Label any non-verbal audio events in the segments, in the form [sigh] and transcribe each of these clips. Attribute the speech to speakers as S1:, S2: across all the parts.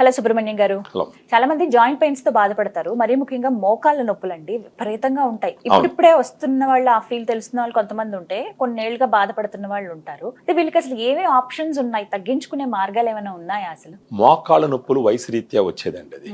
S1: Hello Subrahmanyam గారు. చాలా మంది జాయింట్ పెయిన్స్తో బాధపడతారు. మరీ ముఖ్యంగా మోకాళ్ళ నొప్పులు అండి విపరీతంగా ఉంటాయి. ఇప్పుడిప్పుడే వస్తున్న వాళ్ళు ఆ ఫీల్ తెలుస్తున్న వాళ్ళు కొంతమంది ఉంటే కొన్నేళ్ళుగా బాధపడుతున్న వాళ్ళు ఉంటారు. వీళ్ళకి అసలు ఏమేమి ఆప్షన్స్ ఉన్నాయి? తగ్గించుకునే మార్గాలు ఏమైనా ఉన్నాయా అసలు?
S2: మోకాళ్ళ నొప్పులు వయసు రీత్యా వచ్చేదండి అది.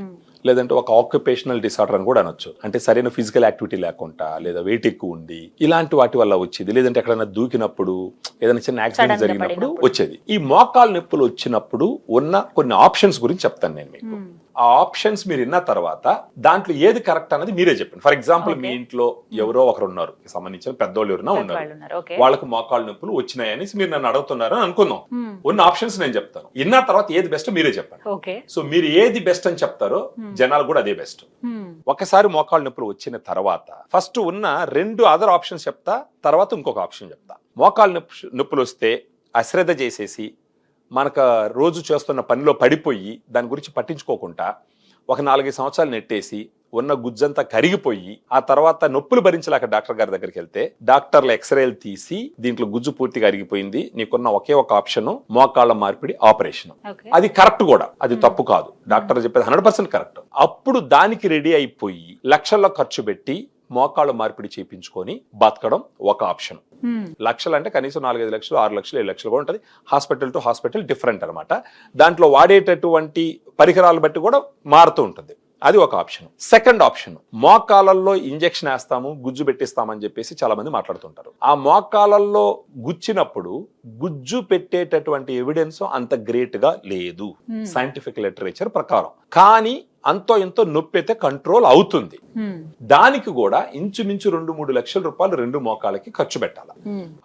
S2: లేదంటే ఒక ఆక్యుపేషనల్ డిసార్డర్ అని కూడా అనొచ్చు. అంటే సరైన ఫిజికల్ యాక్టివిటీ లేకుండా లేదా వెయిట్ ఎక్కువ ఉండి ఇలాంటి వాటి వల్ల వచ్చేది. లేదంటే ఎక్కడైనా దూకినప్పుడు ఏదైనా చిన్న యాక్సిడెంట్ జరిగినప్పుడు. వచ్చేది. ఈ మోకాళ్ళ నొప్పులు వచ్చినప్పుడు ఉన్న కొన్ని ఆప్షన్స్ గురించి చెప్తాను నేను మీకు. ఆ ఆప్షన్స్ మీరు విన్న తర్వాత దాంట్లో ఏది కరెక్ట్ అనేది మీరే చెప్పండి. ఫర్ ఎగ్జాంపుల్ మీ. ఇంట్లో ఎవరో ఒకరు ఉన్నారు. సంబంధించిన పెద్దోళ్ళు ఎవరైనా ఉన్నారు. వాళ్ళకి మోకాళ్ళ నొప్పులు వచ్చినాయని మీరు నన్ను అడుగుతున్నారు అని అనుకుందాం. ఉన్న ఆప్షన్స్ నేను చెప్తాను. విన్న తర్వాత ఏది బెస్ట్ మీరే చెప్పండి. సో మీరు ఏది బెస్ట్ అని చెప్తారో జనాలు కూడా అదే బెస్ట్ ఒకసారి మోకాళ్ళ నొప్పులు వచ్చిన తర్వాత ఫస్ట్ ఉన్న రెండు అదర్ ఆప్షన్స్ చెప్తా తర్వాత ఇంకొక ఆప్షన్ చెప్తా. మోకాళ్ళ నొప్పి నొప్పులు వస్తే అశ్రద్ధ చేసేసి మనకు రోజు చేస్తున్న పనిలో పడిపోయి దాని గురించి పట్టించుకోకుండా ఒక నాలుగైదు సంవత్సరాలు నెట్టేసి ఉన్న గుజ్జంతా కరిగిపోయి ఆ తర్వాత నొప్పులు భరించలేక డాక్టర్ గారి దగ్గరికి వెళ్తే డాక్టర్లు ఎక్స్రేలు తీసి దీంట్లో గుజ్జు పూర్తిగా అరిగిపోయింది. నీకున్న ఒకే ఒక ఆప్షన్ మోకాళ్ళ మార్పిడి ఆపరేషన్. అది కరెక్ట్ కూడా. అది తప్పు కాదు. డాక్టర్ చెప్పేది హండ్రెడ్ పర్సెంట్ కరెక్ట్. అప్పుడు దానికి రెడీ అయిపోయి లక్షల్లో ఖర్చు పెట్టి మోకాళ్ళ మార్పిడి చేయించుకొని బతకడం ఒక ఆప్షన్. లక్షలు అంటే కనీసం నాలుగైదు లక్షలు ఆరు లక్షలు ఏడు లక్షలు కూడా ఉంటుంది. హాస్పిటల్ టు హాస్పిటల్ డిఫరెంట్ అన్నమాట. దాంట్లో వాడేటటువంటి పరికరాలు బట్టి కూడా మారుతూ ఉంటుంది. అది ఒక ఆప్షన్. సెకండ్ ఆప్షన్ మోకాళ్ళల్లో ఇంజెక్షన్ వేస్తాము గుజ్జు పెట్టిస్తామని చెప్పేసి చాలా మంది మాట్లాడుతుంటారు. ఆ మోకాళ్ళల్లో గుచ్చినప్పుడు గుజ్జు పెట్టేటటువంటి ఎవిడెన్స్ అంత గ్రేట్గా లేదు. సైంటిఫిక్ లిటరేచర్ ప్రకారం. కానీ అంతో ఎంతో నొప్పి అయితే కంట్రోల్ అవుతుంది దానికి కూడా ఇంచుమించు రెండు మూడు లక్షల రూపాయలు రెండు మోకాళ్ళకి ఖర్చు పెట్టాలి.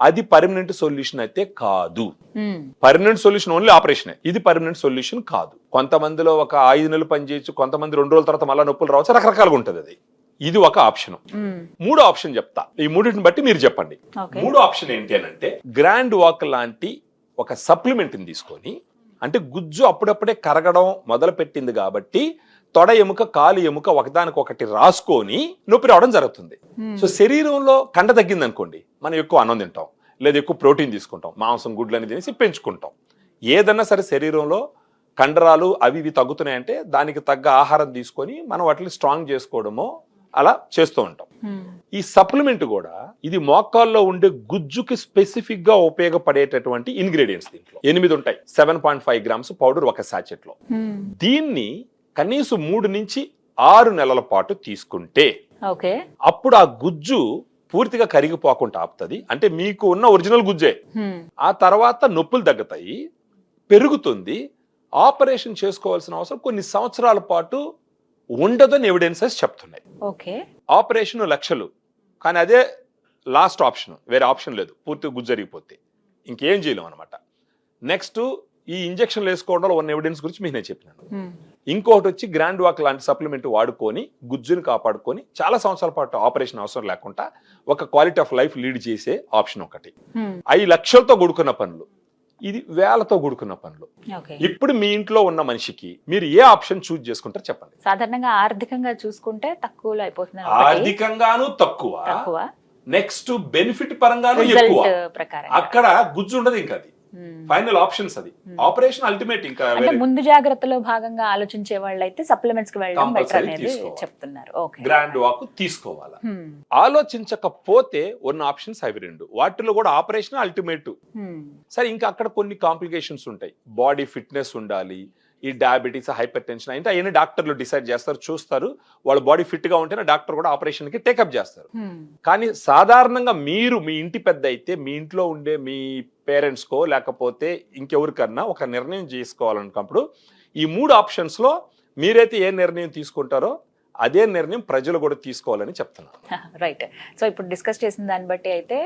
S2: అది పర్మనెంట్ సొల్యూషన్ అయితే కాదు. పర్మనెంట్ సొల్యూషన్ ఓన్లీ ఆపరేషన్ ఇది పర్మనెంట్ సొల్యూషన్ కాదు. కొంతమందిలో ఒక ఐదు నెలలు పని చేయొచ్చు కొంతమంది రెండు రోజుల తర్వాత మళ్ళీ నొప్పులు రావచ్చు రకరకాలుగా ఉంటుంది అది. ఇది ఒక ఆప్షన్. మూడో ఆప్షన్ చెప్తా. ఈ మూడింటిని బట్టి మీరు చెప్పండి. మూడో ఆప్షన్ ఏంటి అని అంటే గ్రాండ్ వాక్ లాంటి ఒక సప్లిమెంట్ తీసుకొని అంటే గుజ్జు అప్పుడప్పుడే కరగడం మొదలు పెట్టింది కాబట్టి తొడ ఎముక కాలు ఎముక ఒకదానికొకటి రాసుకొని నొప్పి రావడం జరుగుతుంది. సో శరీరంలో కండ తగ్గింది అనుకోండి మనం ఎక్కువ అన్నం తింటాం లేదా ఎక్కువ ప్రోటీన్ తీసుకుంటాం మాంసం గుడ్లు అని తినేసి పెంచుకుంటాం. ఏదన్నా సరే శరీరంలో కండరాలు అవి ఇవి తగ్గుతున్నాయంటే దానికి తగ్గ ఆహారం తీసుకొని మనం వాటిని స్ట్రాంగ్ చేసుకోవడమో అలా చేస్తూ ఉంటాం. ఈ సప్లిమెంట్ కూడా ఇది మోకాల్లో ఉండే గుజ్జుకి స్పెసిఫిక్గా ఉపయోగపడేటటువంటి ఇంగ్రీడియంట్స్ దీంట్లో. ఎనిమిది ఉంటాయి seven point five grams powder ఒక సాచెట్లో దీన్ని కనీసం మూడు నుంచి ఆరు నెలల పాటు తీసుకుంటే
S1: ఓకే.
S2: అప్పుడు ఆ గుజ్జు పూర్తిగా కరిగిపోకుండా ఆపుతుంది. అంటే మీకు ఉన్న ఒరిజినల్ గుజ్జే. ఆ తర్వాత నొప్పులు తగ్గుతాయి పెరుగుతుంది. ఆపరేషన్ చేసుకోవాల్సిన అవసరం కొన్ని సంవత్సరాల పాటు ఉండదని ఎవిడెన్సెస్ చెప్తున్నాయి.
S1: ఓకే.
S2: ఆపరేషన్ లక్షలు. కానీ అదే లాస్ట్ ఆప్షన్. వేరే ఆప్షన్ లేదు. పూర్తిగా గుజ్జు జరిగిపోతే. ఇంకేం చేయలేం అనమాట నెక్స్ట్ ఈ ఇంజక్షన్లు వేసుకోవడంలో ఉన్న ఎవిడెన్స్ గురించి మీకు నేను చెప్పినాను. ఇంకొకటి వచ్చి గ్రాండ్ వాక్ లాంటి సప్లిమెంట్ వాడుకొని గుజ్జుని కాపాడుకొని చాలా సంవత్సరాల పాటు ఆపరేషన్ అవసరం లేకుండా ఒక క్వాలిటీ ఆఫ్ లైఫ్ లీడ్ చేసే ఆప్షన్ ఒకటి. ఐదు లక్షలతో కూడుకున్న పనులు. ఇది వేలతో కూడుకున్న పనులు. ఇప్పుడు మీ ఇంట్లో ఉన్న మనిషికి మీరు ఏ ఆప్షన్ చూజ్ చేసుకుంటారో చెప్పండి.
S1: సాధారణంగా ఆర్థికంగా చూసుకుంటే తక్కువలో అయిపోతుంది
S2: ఆర్థికంగాను తక్కువ. నెక్స్ట్ బెనిఫిట్ పరంగాను
S1: రిజల్ట్
S2: ఎక్కువ. అక్కడ గుజ్జు ఉండదు ఇంకా అది. ఫైనల్ ఆప్షన్స్ అది. ఆపరేషన్ అల్టిమేట్ ఇంకా
S1: అంటే ముందు జాగ్రత్తలో భాగంగా ఆలోచించే వాళ్ళు అయితే సప్లిమెంట్స్కి వెళ్ళడం బెటర్ అనేది. చెప్తున్నారు. ఓకే
S2: గ్రాండ్ వాక్ తీసుకోవాలా? ఆలోచించకపోతే ఉన్న ఆప్షన్స్ అవి రెండు. వాటిలో కూడా ఆపరేషన్ అల్టిమేట్ సరే ఇంకా అక్కడ కొన్ని కాంప్లికేషన్స్ ఉంటాయి. బాడీ ఫిట్నెస్ ఉండాలి. ఈ డయాబెటీస్ హైపర్ టెన్షన్ అంటే అవన్నీ డాక్టర్లు డిసైడ్ చేస్తారు చూస్తారు. వాళ్ళ బాడీ ఫిట్గా ఉంటేనే డాక్టర్ కూడా ఆపరేషన్కి టేకప్ చేస్తారు. కానీ సాధారణంగా మీరు మీ ఇంటి పెద్ద అయితే మీ ఇంట్లో ఉండే మీ పేరెంట్స్కో లేకపోతే ఇంకెవరికన్నా ఒక నిర్ణయం చేసుకోవాలనుకున్నప్పుడు ఈ మూడు ఆప్షన్స్లో మీరైతే ఏ నిర్ణయం తీసుకుంటారో అదే నిర్ణయం ప్రజలు కూడా తీసుకోవాలని చెప్తున్నాను
S1: రైట్ [laughs] సో ఇప్పుడు డిస్కస్ చేసిన దాన్ని బట్టి అయితే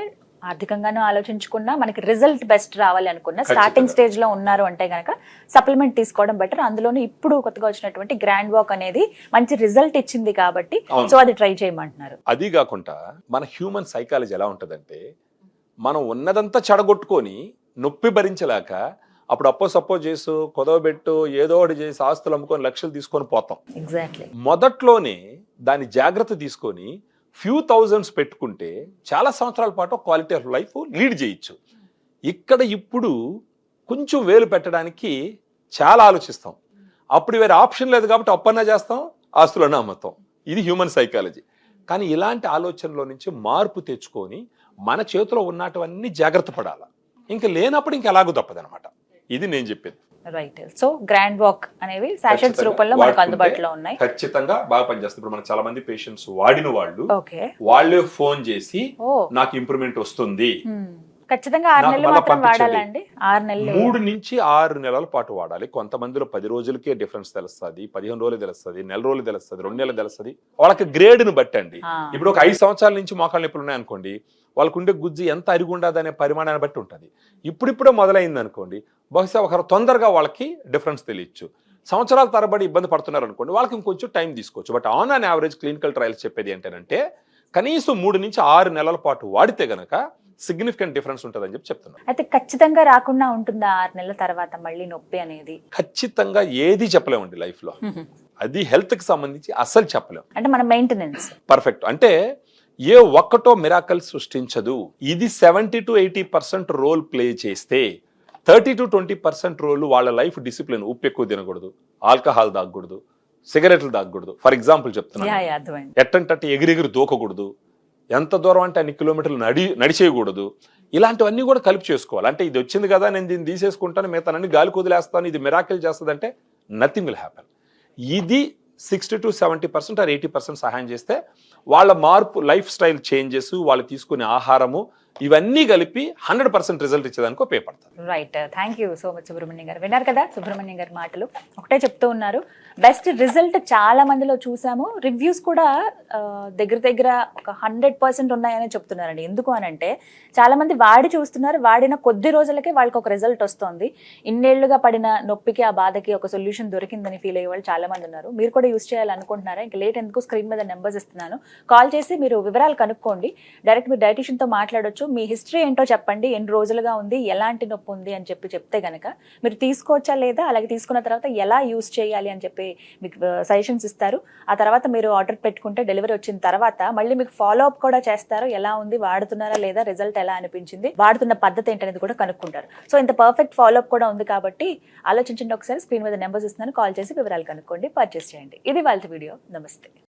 S1: ఆర్థికంగానూ ఆలోచించుకున్నా మనకి రిజల్ట్ బెస్ట్ రావాలి అనుకున్నా స్టార్టింగ్. స్టేజ్లో ఉన్నారు అంటే గనక సప్లిమెంట్ తీసుకోవడం బెటర్ అందులోనూ ఇప్పుడు కొత్తగా వచ్చినటువంటి గ్రాండ్ వాక్ అనేది మంచి రిజల్ట్ ఇచ్చింది కాబట్టి. సో అది ట్రై చేయమంటున్నారు
S2: అది కాకుండా మన హ్యూమన్ సైకాలజీ ఎలా ఉంటుందంటే మనం ఉన్నదంతా చెడగొట్టుకొని నొప్పి భరించలేక అప్పుడు అప్పో సప్పో చేసు కొదవబెట్టు ఏదో ఒకటి చేసి ఆస్తులు అమ్ముకొని లక్షలు తీసుకొని పోతాం
S1: ఎగ్జాక్ట్లీ
S2: మొదట్లోనే దాని జాగ్రత్త తీసుకొని ఫ్యూ థౌజండ్స్ పెట్టుకుంటే చాలా సంవత్సరాల పాటు క్వాలిటీ ఆఫ్ లైఫ్ లీడ్ చేయొచ్చు. ఇక్కడ ఇప్పుడు కొంచెం వేలు పెట్టడానికి చాలా ఆలోచిస్తాం. అప్పుడు వేరే ఆప్షన్ లేదు కాబట్టి అప్పన్నా చేస్తాం ఆస్తులన్నా అమ్ముతాం. ఇది హ్యూమన్ సైకాలజీ కానీ ఇలాంటి ఆలోచనలో నుంచి మార్పు తెచ్చుకొని మన చేతిలో ఉన్నటువన్నీ జాగ్రత్త పడాలి. ఇంకా లేనప్పుడు ఇంకెలాగో తప్పదనమాట ఇది నేను చెప్పేది.
S1: రైట్ సో గ్రాండ్ వాక్ అనేవి సాషెట్స్ రూపంలో మనకు అందుబాటులో ఉన్నాయి.
S2: ఖచ్చితంగా బాగా పనిచేస్తుంది. ఇప్పుడు మనకు చాలా మంది పేషెంట్స్ వాడిన వాళ్ళు
S1: ఓకే.
S2: వాళ్ళే ఫోన్ చేసి నాకు ఇంప్రూవ్మెంట్ వస్తుంది.
S1: ఖచ్చితంగా ఆరు
S2: నాకు
S1: నెలలు
S2: మళ్ళా
S1: మాత్రం
S2: పంపించండి.
S1: వాడాలండి. ఆరు నెలలు.
S2: మూడు నుంచి ఆరు నెలల పాటు వాడాలి. కొంతమందిలో పది రోజులకే డిఫరెన్స్ తెలుస్తుంది పదిహేను రోజులు తెలుస్తుంది నెల రోజులు తెలుస్తుంది రెండు నెలలు తెలుస్తుంది. వాళ్ళకి గ్రేడ్ను బట్టండి. ఇప్పుడు ఒక ఐదు సంవత్సరాల నుంచి మోకాళ్ళ నొప్పులు ఉన్నాయనుకోండి వాళ్ళకు ఉండే గుజ్జు ఎంత అరిగి ఉండదు అనే పరిమాణాన్ని బట్టి ఉంటుంది. ఇప్పుడిప్పుడే మొదలైంది అనుకోండి బహుశా ఒకరు తొందరగా వాళ్ళకి డిఫరెన్స్ తెలియచ్చు. సంవత్సరాల తరబడి ఇబ్బంది పడుతున్నారు అనుకోండి వాళ్ళకి ఇంకొంచెం టైం తీసుకోవచ్చు. But on an average clinical trials చెప్పేది ఏంటంటే కనీసం మూడు నుంచి ఆరు నెలల పాటు వాడితే గనక సిగ్నిఫికెంట్ డిఫరెన్స్ ఉంటుందని చెప్పి చెప్తున్నారు
S1: అయితే ఖచ్చితంగా రాకుండా ఉంటుందా ఆరు నెలల తర్వాత మళ్ళీ నొప్పి అనేది?
S2: ఖచ్చితంగా ఏది చెప్పలేమండి లైఫ్లో అది హెల్త్కి సంబంధించి అస్సలు చెప్పలేం.
S1: అంటే మన మెయింటెనెన్స్.
S2: పర్ఫెక్ట్. అంటే ఏ ఒక్కటో మిరాకల్ సృష్టించదు. ఇది seventy to eighty percent role play చేస్తే thirty to twenty percent role వాళ్ళ లైఫ్ డిసిప్లిన్ ఉప్పు ఎక్కువ తినకూడదు. ఆల్కహాల్ తాగకూడదు. సిగరెట్లు తాగకూడదు. ఫర్ ఎగ్జాంపుల్ చెప్తున్నాను.
S1: యా అర్థమైంది.
S2: ఎట్టంటే ఎగిరెగిరి దూకకూడదు. ఎంత దూరం అంటే అన్ని కిలోమీటర్లు నడి నడిచేయకూడదు. ఇలాంటివన్నీ కూడా కలిపి చేసుకోవాలి. అంటే ఇది వచ్చింది కదా నేను దీన్ని తీసేసుకుంటాను మిగతా అన్ని గాలి కుదిలేస్తాను ఇది మిరాకిల్ చేస్తుంది అంటే నథింగ్ విల్ హ్యాపెన్ ఇది sixty to seventy percent or eighty percent సహాయం చేస్తే వాళ్ళ మార్పు లైఫ్ స్టైల్ చేంజెస్ వాళ్ళు తీసుకునే ఆహారము ఇవన్నీ కలిపి హండ్రెడ్ పర్సెంట్ రిజల్ట్ ఇచ్చేదానికి ఉపయోగపడతాయి
S1: right thank you so much Subrahmanyam గారు. విన్నారు కదా సుబ్రహ్మణ్యం గారి మాటలు? ఒకటే చెప్తూ ఉన్నారు. బెస్ట్ రిజల్ట్ చాలా మందిలో చూసాము. రివ్యూస్ కూడా దగ్గర దగ్గర ఒక హండ్రెడ్ పర్సెంట్ ఉన్నాయని చెప్తున్నారండి. ఎందుకు అని అంటే చాలా మంది వాడి చూస్తున్నారు. వాడిన కొద్ది రోజులకే వాళ్ళకి ఒక రిజల్ట్ వస్తుంది. ఇన్నేళ్ళుగా పడిన నొప్పికి ఆ బాధకి ఒక సొల్యూషన్ దొరికిందని ఫీల్ అయ్యే వాళ్ళు చాలా మంది ఉన్నారు. మీరు కూడా యూస్ చేయాలనుకుంటున్నారా? ఇంకా లేట్ ఎందుకు స్క్రీన్ మీద నెంబర్స్ ఇస్తున్నాను? కాల్ చేసి మీరు వివరాలు కనుక్కోండి. డైరెక్ట్ మీరు dietitian తో మాట్లాడొచ్చు. మీ హిస్టరీ ఏంటో చెప్పండి ఎన్ని రోజులుగా ఉంది ఎలాంటి నొప్పి ఉంది అని చెప్పి చెప్తే గనక మీరు తీసుకోవచ్చా లేదా అలాగే తీసుకున్న తర్వాత ఎలా యూస్ చేయాలి అని చెప్పి మీకు సజెషన్స్ ఇస్తారు. ఆ తర్వాత మీరు ఆర్డర్ పెట్టుకుంటే డెలివరీ వచ్చిన తర్వాత మళ్ళీ మీకు ఫాలో అప్ కూడా చేస్తారు ఎలా ఉంది వాడుతున్నారా లేదా రిజల్ట్ ఎలా అనిపించింది వాడుతున్న పద్ధతి ఏంటనేది కూడా కనుక్కుంటారు. సో ఇంత పర్ఫెక్ట్ ఫాలో అప్ కూడా ఉంది కాబట్టి ఆలోచించండి ఒకసారి స్క్రీన్ మీద నెంబర్స్ ఇస్తున్నాను కాల్ చేసి వివరాలు కనుక్కోండి పర్చేస్ చేయండి. ఇది వాళ్ళ వీడియో. నమస్తే.